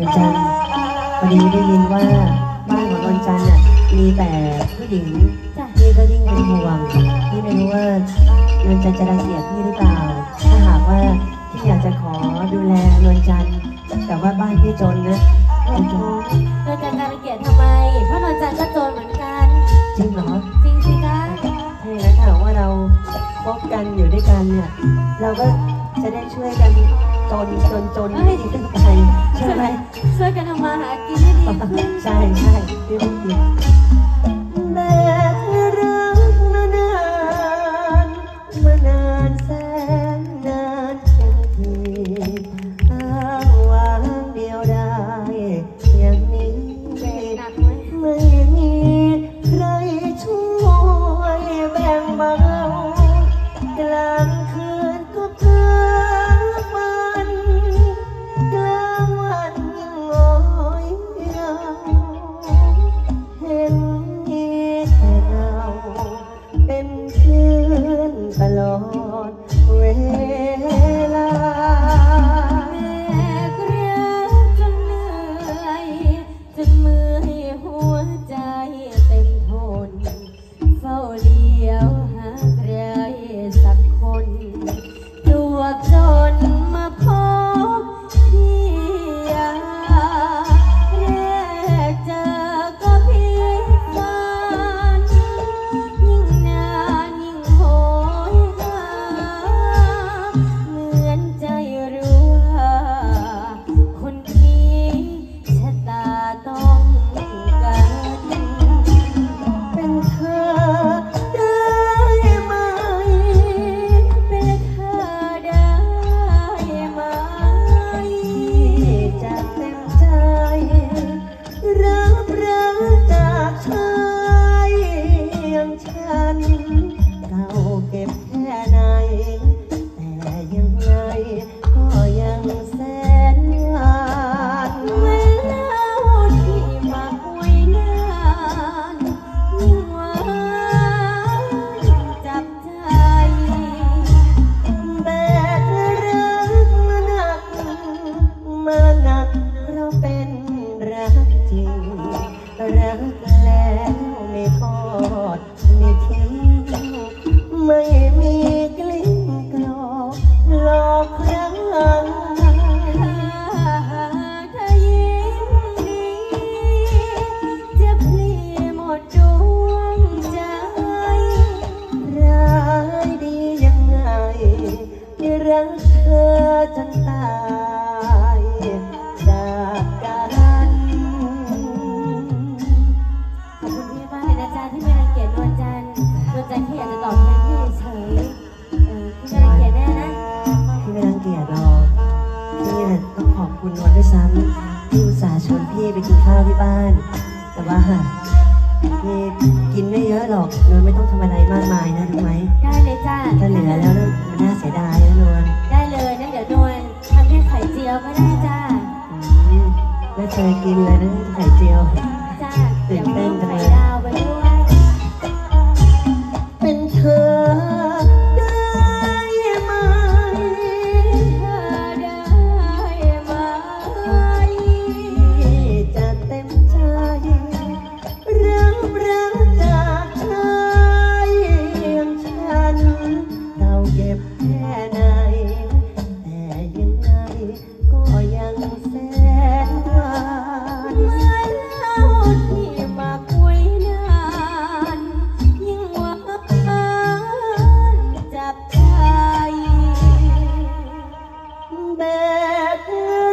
นวลจันทร์พอดีได้ยินว่าบ้านของนวลจันทร์น่ะมีแต่ผู้หญิงพี่ก็ยิ่งเป็นห่วงพี่ไม่รู้ว่านวลจันทร์จะรังเกียจพี่หรือเปล่า ถ้าหากว่าพี่อยากจะขอดูแลนวลจันทร์แต่ว่าบ้านพี่จนนะโอ้โหนวลจันทร์จะรังเกียจทำไม เพราะนวลจันทร์ก็จรเหมือนกัน จริงเหรอ จริงสิคะถ้าอย่างนั้นถ้าว่าเราคบกันอยู่ด้วยกันเนี่ยเราก็จะได้ช่วยกัน จนจนจนให้ดีขึ้นไปใช่ไหมช่วยกันทำมาหากินให้ดีขึ้นใช่ใช่พี่ไม่ผิด อนตลอดเวล แล้วไม่ทอดไม่ทาวที่บ้าน แต่ว่าพี่กินไม่เยอะหรอกนวลไม่ต้องทำอะไรมากมายนะรู้ไหมได้เลยจ้าถ้าเหลือแล้วนะมันน่าเสียดายนะนวลได้เลยนั่นเดี๋ยวนวลทำแค่ไข่เจียวก็ได้จ้าอืมไม่เคยกินเลยนะไข่เจียวจ้าตื่เดี๋ยนวเต้เพิ่นมจังไข่เลยดาวไปด้วย งแสนหวานเมื่อเราที่มาคุยนานยิ่งหวานจับใจแบก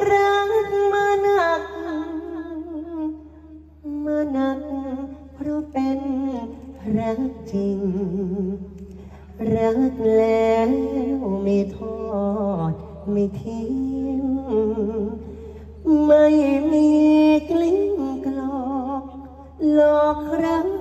รักมาหนักมาหนักเพราะเป็นรักจริง รักแล้วไม่ทอดไม่ทิ้ง หลอกครั้ง